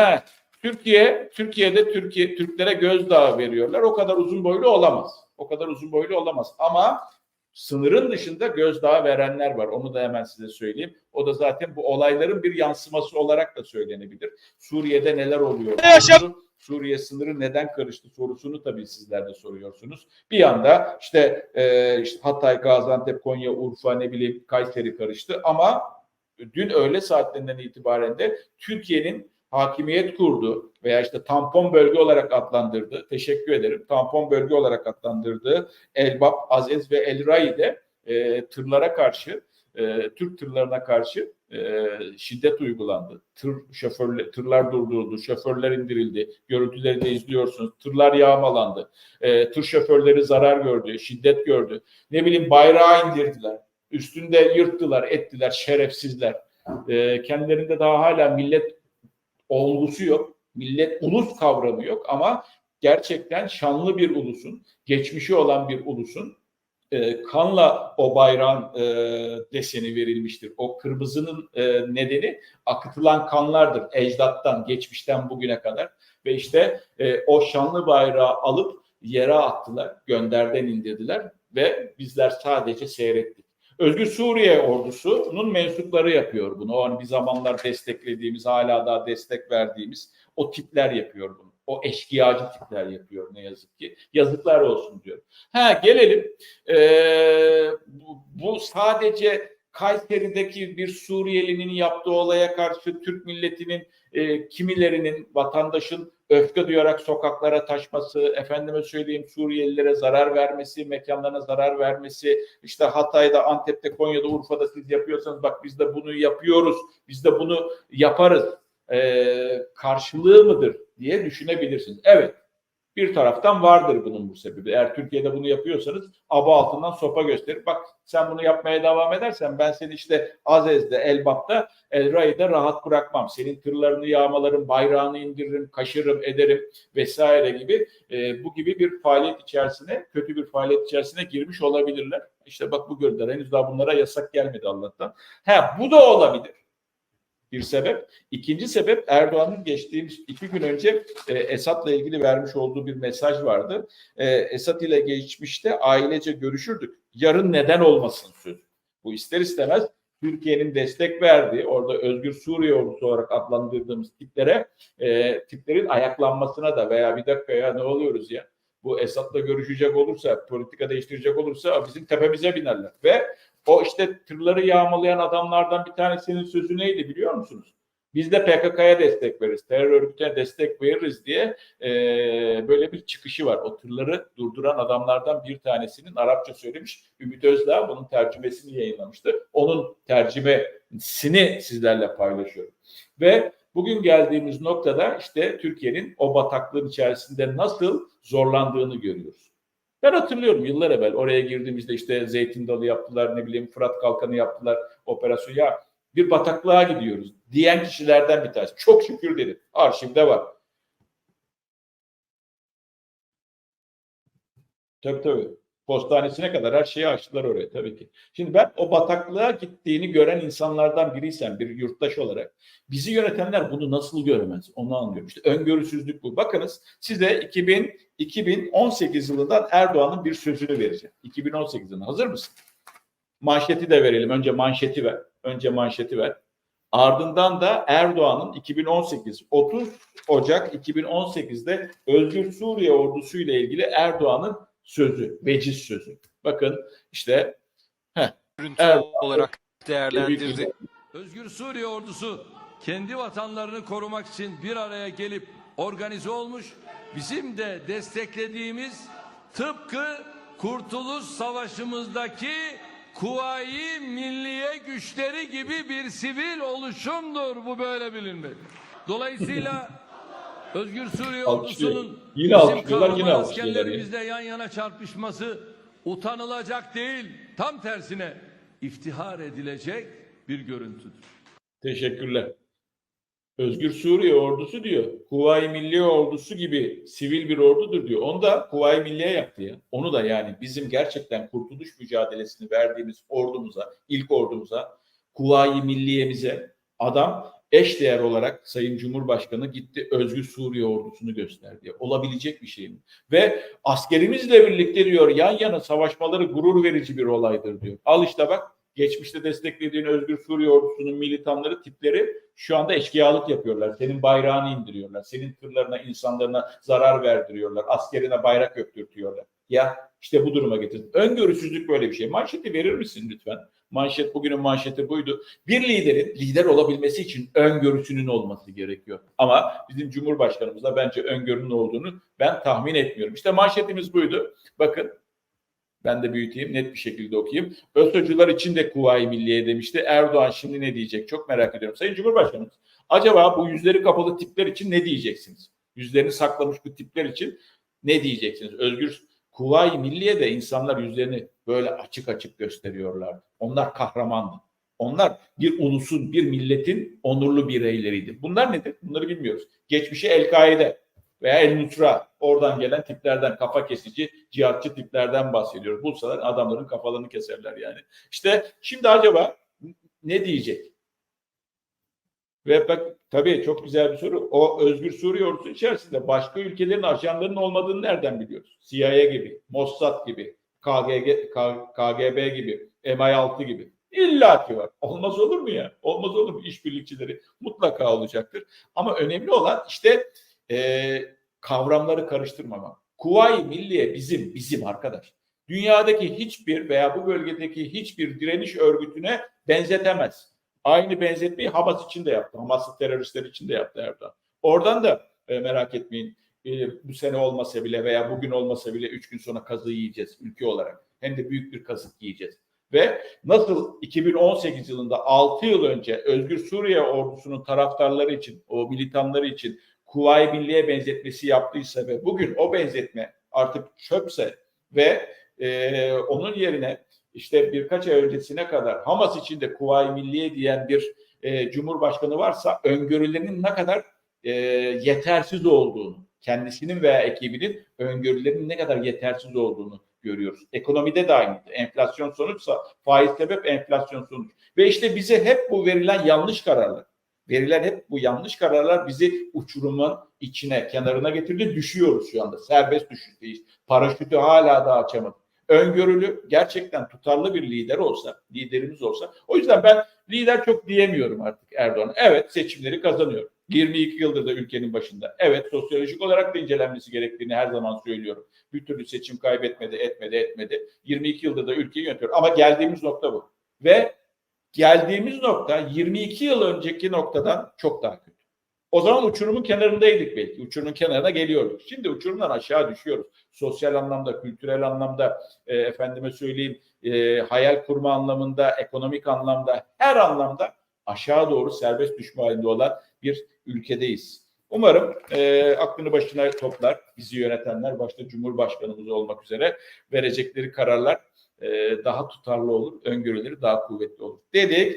He, Türkiye, Türkiye'de Türkiye Türklere gözdağı veriyorlar. O kadar uzun boylu olamaz. O kadar uzun boylu olamaz. Ama sınırın dışında gözdağı verenler var. Onu da hemen size söyleyeyim. O da zaten bu olayların bir yansıması olarak da söylenebilir. Suriye'de neler oluyor? sorusu, Suriye sınırı neden karıştı sorusunu tabii sizler de soruyorsunuz. Bir yanda işte, e, işte Hatay, Gaziantep, Konya, Urfa ne bileyim Kayseri karıştı ama dün öğle saatlerinden itibaren de Türkiye'nin hakimiyet kurdu veya işte tampon bölge olarak adlandırdı. Teşekkür ederim. Tampon bölge olarak adlandırdığı Elbap, Aziz ve El Rai'de e, tırlara karşı, e, Türk tırlarına karşı e, şiddet uygulandı. Tır şoförler, tırlar durduruldu, şoförler indirildi. Görüntüleri de izliyorsunuz. Tırlar yağmalandı. E, tır şoförleri zarar gördü, şiddet gördü. Ne bileyim bayrağı indirdiler. Üstünde yırttılar, ettiler şerefsizler. E, kendilerinde daha hala millet olgusu yok. Millet ulus kavramı yok ama gerçekten şanlı bir ulusun, geçmişi olan bir ulusun e, kanla o bayrağın e, deseni verilmiştir. O kırmızının e, nedeni akıtılan kanlardır. Ecdattan, geçmişten bugüne kadar. Ve işte e, o şanlı bayrağı alıp yere attılar, gönderden indirdiler ve bizler sadece seyrettik. Özgür Suriye ordusunun mensupları yapıyor bunu. O hani bir zamanlar desteklediğimiz, hala daha destek verdiğimiz o tipler yapıyor bunu. O eşkıyacı tipler yapıyor ne yazık ki. Yazıklar olsun diyor. Ha gelelim. Ee, bu, bu sadece Kayseri'deki bir Suriyelinin yaptığı olaya karşı Türk milletinin e, kimilerinin vatandaşın öfke duyarak sokaklara taşması, efendime söyleyeyim Suriyelilere zarar vermesi, mekanlarına zarar vermesi, işte Hatay'da, Antep'te, Konya'da, Urfa'da siz yapıyorsanız bak biz de bunu yapıyoruz, biz de bunu yaparız e, karşılığı mıdır diye düşünebilirsiniz. Evet, bir taraftan vardır bunun bu sebebi. Eğer Türkiye'de bunu yapıyorsanız aba altından sopa gösterip bak sen bunu yapmaya devam edersen ben seni işte Azez'de, Elbap'ta, El Rai'de rahat bırakmam. Senin tırlarını yağmalarım, bayrağını indiririm, kaşırım, ederim vesaire gibi e, bu gibi bir faaliyet içerisine, kötü bir faaliyet içerisine girmiş olabilirler. İşte bak bu gördüler. Henüz daha bunlara yasak gelmedi Allah'tan. Ha bu da olabilir bir sebep. İkinci sebep Erdoğan'ın geçtiğimiz iki gün önce e, Esat'la ilgili vermiş olduğu bir mesaj vardı. E, Esat ile geçmişte ailece görüşürdük. Yarın neden olmasın söz. Bu ister istemez Türkiye'nin destek verdiği, orada Özgür Suriye ordusu olarak adlandırdığımız tiplere, e, tiplerin ayaklanmasına da veya bir dakika ya ne oluyoruz ya, bu Esad'la görüşecek olursa, politika değiştirecek olursa bizim tepemize binerler. Ve o işte tırları yağmalayan adamlardan bir tanesinin sözü neydi biliyor musunuz? Biz de PKK'ya destek veririz, terör örgütüne destek veririz diye e, böyle bir çıkışı var. O tırları durduran adamlardan bir tanesinin Arapça söylemiş. Ümit Özdağ bunun tercümesini yayınlamıştı. Onun tercümesini sizlerle paylaşıyorum. Ve bugün geldiğimiz noktada işte Türkiye'nin o bataklığın içerisinde nasıl zorlandığını görüyoruz. Ben hatırlıyorum yıllar evvel oraya girdiğimizde işte Zeytin Dalı yaptılar, ne bileyim Fırat Kalkanı yaptılar, operasyon. Ya bir bataklığa gidiyoruz diyen kişilerden bir tanesi. Çok şükür dedi. Arşivde var. Tabii tabii. Postanesine kadar her şeyi açtılar oraya tabii ki. Şimdi ben o bataklığa gittiğini gören insanlardan biriysem bir yurttaş olarak bizi yönetenler bunu nasıl göremez onu anlıyorum. İşte öngörüsüzlük bu. Bakınız size 2000, 2018 yılından Erdoğan'ın bir sözünü vereceğim. 2018 yılında hazır mısın? Manşeti de verelim. Önce manşeti ver. Önce manşeti ver. Ardından da Erdoğan'ın 2018 30 Ocak 2018'de Özgür Suriye ordusu ile ilgili Erdoğan'ın sözü, veciz sözü. Bakın işte heh, görüntü Evet. olarak değerlendirdi. Özgür Suriye ordusu kendi vatanlarını korumak için bir araya gelip organize olmuş. Bizim de desteklediğimiz tıpkı Kurtuluş Savaşı'mızdaki Kuvayi Milliye Güçleri gibi bir sivil oluşumdur. Bu böyle bilinmeli. Dolayısıyla Özgür Suriye Alkışlıyor. ordusunun Yine bizim yine kahraman askerlerimizle yan yana çarpışması utanılacak değil. Tam tersine iftihar edilecek bir görüntüdür. teşekkürler. Özgür Suriye ordusu diyor. Kuvayi Milliye ordusu gibi sivil bir ordudur diyor. Onu da Kuvayi Milliye yaptı ya. Onu da yani bizim gerçekten kurtuluş mücadelesini verdiğimiz ordumuza, ilk ordumuza, Kuvayi Milliye'mize adam eş değer olarak Sayın Cumhurbaşkanı gitti Özgür Suriye ordusunu gösterdi. Olabilecek bir şey mi? Ve askerimizle birlikte diyor yan yana savaşmaları gurur verici bir olaydır diyor. Al işte bak geçmişte desteklediğin Özgür Suriye ordusunun militanları tipleri şu anda eşkıyalık yapıyorlar. Senin bayrağını indiriyorlar. Senin tırlarına, insanlarına zarar verdiriyorlar. Askerine bayrak öptürtüyorlar. Ya işte bu duruma getirdin. Öngörüsüzlük böyle bir şey. Manşeti verir misin lütfen? Manşet bugünün manşeti buydu. Bir liderin lider olabilmesi için öngörüsünün olması gerekiyor. Ama bizim Cumhurbaşkanımızda bence öngörünün olduğunu ben tahmin etmiyorum. İşte manşetimiz buydu. Bakın ben de büyüteyim net bir şekilde okuyayım. ÖSO'cular için de Kuvayi Milliye demişti. Erdoğan şimdi ne diyecek? Çok merak ediyorum. Sayın Cumhurbaşkanımız acaba bu yüzleri kapalı tipler için ne diyeceksiniz? Yüzlerini saklamış bu tipler için ne diyeceksiniz? Özgür Kuvayi Milliye de insanlar yüzlerini böyle açık açık gösteriyorlardı. Onlar kahramandı. Onlar bir ulusun, bir milletin onurlu bireyleriydi. Bunlar nedir? Bunları bilmiyoruz. Geçmişi El-Kaide veya El-Nusra oradan gelen tiplerden, kafa kesici, cihatçı tiplerden bahsediyoruz. Bulsalar adamların kafalarını keserler yani. İşte şimdi acaba ne diyecek? Ve bak tabii çok güzel bir soru. O Özgür Suriye ordusu içerisinde başka ülkelerin ajanlarının olmadığını nereden biliyoruz? CIA gibi, Mossad gibi, KGG, KGB gibi, MI6 gibi. İlla ki var. Olmaz olur mu ya? Olmaz olur mu? İşbirlikçileri mutlaka olacaktır. Ama önemli olan işte e, kavramları karıştırmamak. Kuvayi Milliye bizim, bizim arkadaş. Dünyadaki hiçbir veya bu bölgedeki hiçbir direniş örgütüne benzetemez. Aynı benzetmeyi Hamas için de yaptı. Hamaslı teröristler için de yaptı Erdoğan. Oradan da e, merak etmeyin e, bu sene olmasa bile veya bugün olmasa bile üç gün sonra kazığı yiyeceğiz ülke olarak. Hem de büyük bir kazık yiyeceğiz. Ve nasıl 2018 yılında 6 yıl önce Özgür Suriye ordusunun taraftarları için, o militanları için Kuvayi Milliye benzetmesi yaptıysa ve bugün o benzetme artık çöpse ve e, onun yerine işte birkaç ay öncesine kadar Hamas için de Kuvayi Milliye diyen bir e, cumhurbaşkanı varsa öngörülerinin ne kadar e, yetersiz olduğunu, kendisinin veya ekibinin öngörülerinin ne kadar yetersiz olduğunu görüyoruz. Ekonomide de aynı. Enflasyon sonuçsa faiz sebep enflasyon sonuç. Ve işte bize hep bu verilen yanlış kararlar, verilen hep bu yanlış kararlar bizi uçurumun içine, kenarına getirdi. Düşüyoruz şu anda. Serbest düşüşteyiz. Paraşütü hala da açamadık öngörülü, gerçekten tutarlı bir lider olsa, liderimiz olsa. O yüzden ben lider çok diyemiyorum artık Erdoğan'a. Evet seçimleri kazanıyor. 22 yıldır da ülkenin başında. Evet sosyolojik olarak da incelenmesi gerektiğini her zaman söylüyorum. Bir türlü seçim kaybetmedi, etmedi, etmedi. 22 yıldır da ülkeyi yönetiyor. Ama geldiğimiz nokta bu. Ve geldiğimiz nokta 22 yıl önceki noktadan çok daha kötü. O zaman uçurumun kenarındaydık belki. Uçurumun kenarına geliyorduk. Şimdi uçurumdan aşağı düşüyoruz. Sosyal anlamda, kültürel anlamda, e, efendime söyleyeyim, e, hayal kurma anlamında, ekonomik anlamda, her anlamda aşağı doğru serbest düşme halinde olan bir ülkedeyiz. Umarım e, aklını başına toplar bizi yönetenler, başta Cumhurbaşkanımız olmak üzere verecekleri kararlar daha tutarlı olur, öngörüleri daha kuvvetli olur. Dedik.